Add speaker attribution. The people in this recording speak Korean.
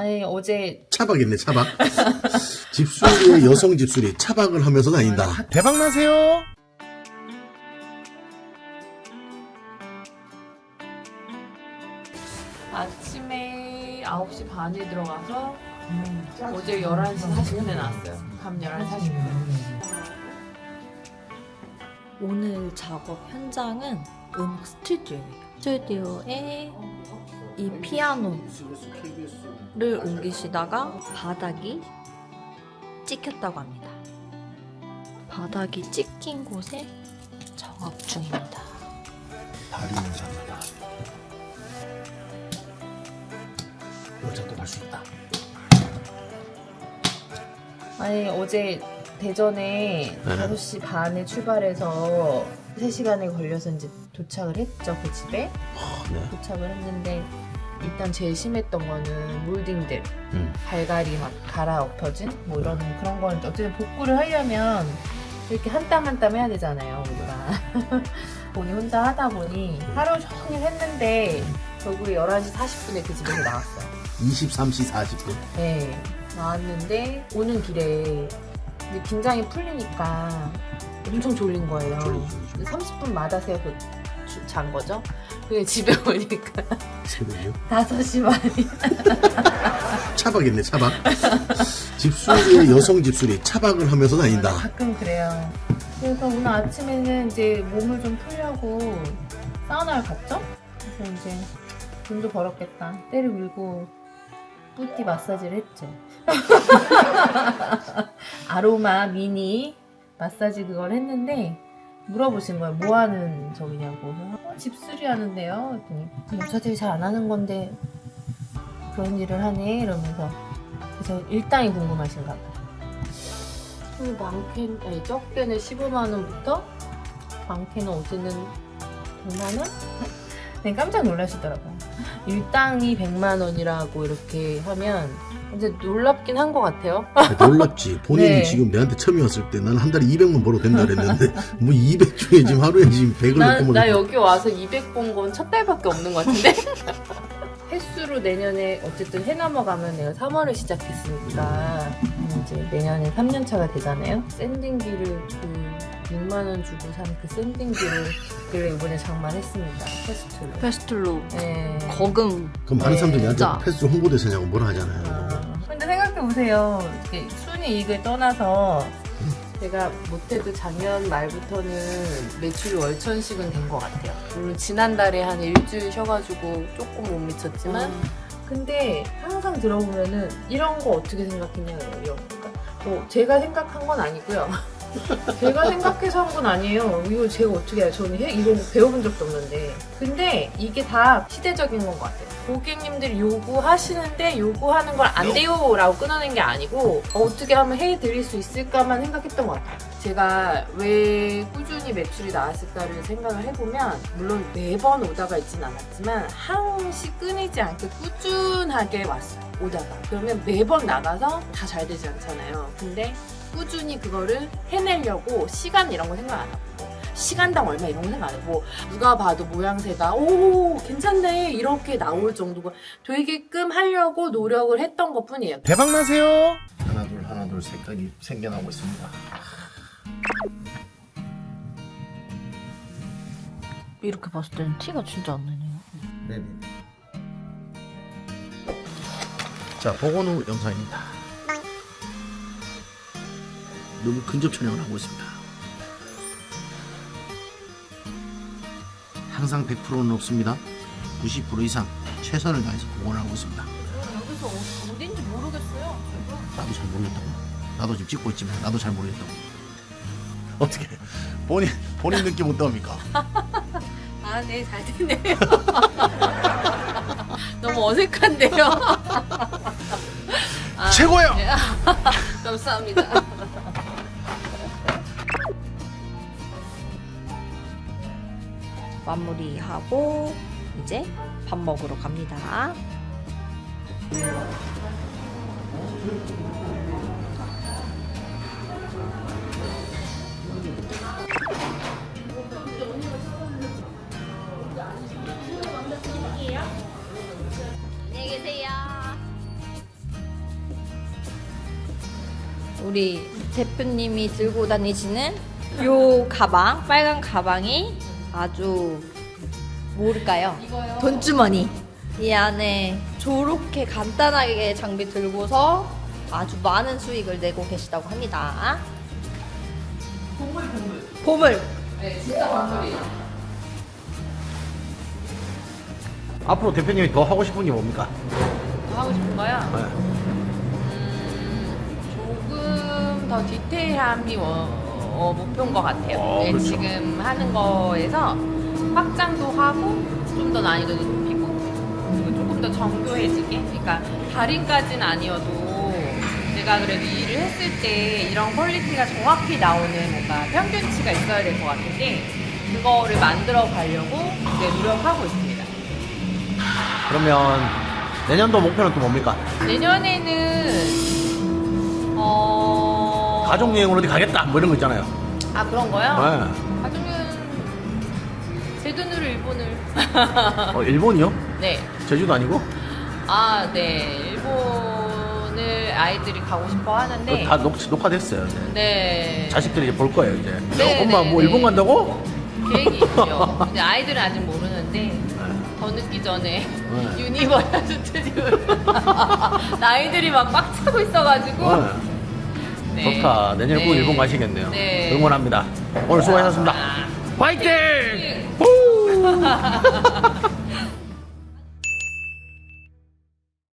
Speaker 1: 아니 어제
Speaker 2: 차박이네 차박 집수리의 여성 집수리 차박을 하면서 다닌다 대박 나세요
Speaker 1: 아침에 9시 반에 들어가서 어제 11시 40분에 나왔어요. 밤 11시 40분.
Speaker 3: 오늘 작업 현장은 음악 스튜디오예요. 스튜디오에 이 피아노를 옮기시다가 바닥이 찍혔다고 합니다. 바닥이 찍힌 곳에 작업 중입니다.
Speaker 2: 다리 인사입니다 여자도 갈 수 있다
Speaker 1: 아니 어제 대전에
Speaker 2: 네.
Speaker 1: 5시 반에 출발해서 3시간에 걸려서 이제 도착을 했죠 그 집에.
Speaker 2: 아, 네.
Speaker 1: 도착을 했는데 일단 제일 심했던 거는 몰딩들.
Speaker 2: 음.
Speaker 1: 발갈이 막 갈아 엎어진? 뭐 이런 그런 거는 어쨌든 복구를 하려면 이렇게 한 땀 한 땀 해야 되잖아요 우리가. 본이 혼자 하다 보니 하루 종일 했는데 결국에 11시 40분에 그 집에서 나왔어요.
Speaker 2: 23시 40분?
Speaker 1: 네. 나왔는데 오는 길에 이제 긴장이 풀리니까 엄청 졸린 거예요
Speaker 2: 졸리죠, 졸리죠.
Speaker 1: 30분마다 세워서 주- 잔 거죠 그게 집에 오니까
Speaker 2: 새벽이요?
Speaker 1: 5시 반이
Speaker 2: 차박이네 차박 집수리의 여성 집수리 차박을 하면서 다닌다
Speaker 1: 가끔 그래요. 그래서 오늘 아침에는 이제 몸을 좀 풀려고 사우나를 갔죠? 그래서 이제 돈도 벌었겠다. 때를 밀고 뿌띠 마사지를 했죠. 아로마 미니 마사지 그걸 했는데 물어보신 거예요. 뭐 하는 저기냐고. 어, 집수리 하는데요. 그랬더니 여자들이 잘 안 하는 건데 그런 일을 하네 이러면서 그래서 일당이 궁금하신가 봐요. 그 많게는 아니 적게는 15만 원부터 많게는 어제는 100만 원? 네 깜짝 놀라시더라고요. 일당이 100만 원이라고 이렇게 하면 이제 놀랍긴 한 것 같아요.
Speaker 2: 아, 놀랍지 본인이
Speaker 1: 네.
Speaker 2: 지금 내한테 처음에 왔을 때난한 달에 200만 벌어도 된다 그랬는데 뭐 200 중에 지금 하루에 지금 100을
Speaker 1: 나,
Speaker 2: 넘고
Speaker 1: 나 여기 와서 200 본 건 첫 달밖에 없는 것 같은데? 횟수로 내년에 어쨌든 해 넘어가면 내가 3월을 시작했으니까 이제 내년에 3년 차가 되잖아요. 샌딩기를 그 6만 원 주고 산 그 샌딩기를 그래 이번에 장만했습니다. 테스트로.
Speaker 3: 페스툴로
Speaker 1: 네.
Speaker 3: 거금
Speaker 2: 그럼 많은 사람들이
Speaker 3: 진짜.
Speaker 2: 나한테 패스 홍보대사냐고 뭐라 하잖아요
Speaker 1: 아, 근데 생각해 보세요. 순위 이익을 떠나서 제가 못해도 작년 말부터는 매출이 월천씩은 된 것 같아요. 물론 지난달에 한 일주일 쉬어가지고 조금 못 미쳤지만 근데 항상 들어보면은 이런 거 어떻게 생각했냐 그래요. 이런 거. 그러니까 뭐 제가 생각한 건 아니고요. 제가 생각해서 한 건 아니에요. 이거 제가 어떻게 해요? 저는 해- 이런 거 배워본 적도 없는데. 근데 이게 다 시대적인 건 것 같아요. 고객님들이 요구하시는데 요구하는 걸 안 돼요 라고 끊어낸 게 아니고 어, 어떻게 하면 해드릴 수 있을까만 생각했던 것 같아요. 제가 왜 꾸준히 매출이 나왔을까를 생각을 해보면 물론 매번 오다가 있진 않았지만 항시 끊이지 않게 꾸준하게 왔어요. 오다가. 그러면 매번 나가서 다 잘 되지 않잖아요. 근데 꾸준히 그거를 해내려고 시간 이런 거 생각 안 하고. 시간당 얼마 이런 거 생각 안 하고 누가 봐도 모양새가 오 괜찮네 이렇게 나올 정도가 되게끔 하려고 노력을 했던 것 뿐이에요.
Speaker 2: 대박 나세요! 하나 둘 하나 둘 색깔이 생겨나고 있습니다.
Speaker 3: 이렇게 봤을 때는 티가 진짜 안 나네요.
Speaker 2: 네네. 자 복원 후 영상입니다 너무 근접 촬영을 하고 있습니다 항상 100%는 없습니다 90% 이상 최선을 다해서 복원하고 있습니다
Speaker 1: 여기서 어딘지 모르겠어요.
Speaker 2: 나도 잘 모르겠다고. 나도 지금 찍고 있지만 나도 잘 모르겠다고. 어떻게 본인 본인 느낌 어떠합니까?
Speaker 1: 아, 네, 잘 됐네요. 너무 어색한데요. 아,
Speaker 2: 최고예요.
Speaker 1: 네. 감사합니다.
Speaker 3: 마무리하고 이제 밥 먹으러 갑니다. 안녕히 계세요. 우리 대표님이 들고 다니시는 요 가방, 빨간 가방이 아주 뭘까요?
Speaker 1: 이거요.
Speaker 3: 돈주머니. 이 안에 저렇게 간단하게 장비 들고서 아주 많은 수익을 내고 계시다고 합니다.
Speaker 1: 보물 보물.
Speaker 3: 보물.
Speaker 1: 네, 진짜 보물이에요.
Speaker 2: 앞으로 대표님이 더 하고 싶은 게 뭡니까?
Speaker 1: 더 하고 싶은 거요?
Speaker 2: 네.
Speaker 1: 음, 조금 더 디테일함이 어, 목표인 것 같아요.
Speaker 2: 어,
Speaker 1: 네,
Speaker 2: 그렇죠.
Speaker 1: 지금 하는 거에서 확장도 하고 좀 더 난이도도 높이고 그리고 조금 더 정교해지게. 그러니까 달인까지는 아니어도 제가 그래도 일을 했을 때 이런 퀄리티가 정확히 나오는 뭔가 평균치가 있어야 될 것 같은데 그거를 만들어 가려고 이제 노력하고 있습니다.
Speaker 2: 그러면 내년도 목표는 또 뭡니까?
Speaker 1: 내년에는 어
Speaker 2: 가족 여행 어디 가겠다 뭐 이런 거 있잖아요.
Speaker 1: 아 그런 거요?
Speaker 2: 네.
Speaker 1: 가족은 제 돈으로 일본을
Speaker 2: 어, 일본이요?
Speaker 1: 네.
Speaker 2: 제주도 아니고?
Speaker 1: 아, 네. 일본을 아이들이 가고 싶어 하는데
Speaker 2: 다 녹, 녹화됐어요. 이제.
Speaker 1: 네.
Speaker 2: 자식들이 이제 볼 거예요 이제.
Speaker 1: 네,
Speaker 2: 엄마
Speaker 1: 네,
Speaker 2: 뭐
Speaker 1: 네.
Speaker 2: 일본 간다고?
Speaker 1: 계획이 있죠. 근데 아이들은 아직 모르는데
Speaker 2: 네.
Speaker 1: 더 늦기 전에
Speaker 2: 네.
Speaker 1: 유니버셜 스튜디오 나이들이 막꽉 차고 있어가지고
Speaker 2: 네.
Speaker 1: 네.
Speaker 2: 좋다. 내년에 꼭
Speaker 1: 네.
Speaker 2: 일본 가시겠네요.
Speaker 1: 네.
Speaker 2: 응원합니다. 오늘 수고하셨습니다.
Speaker 1: 아.
Speaker 2: 화이팅!
Speaker 1: 네.
Speaker 2: 후!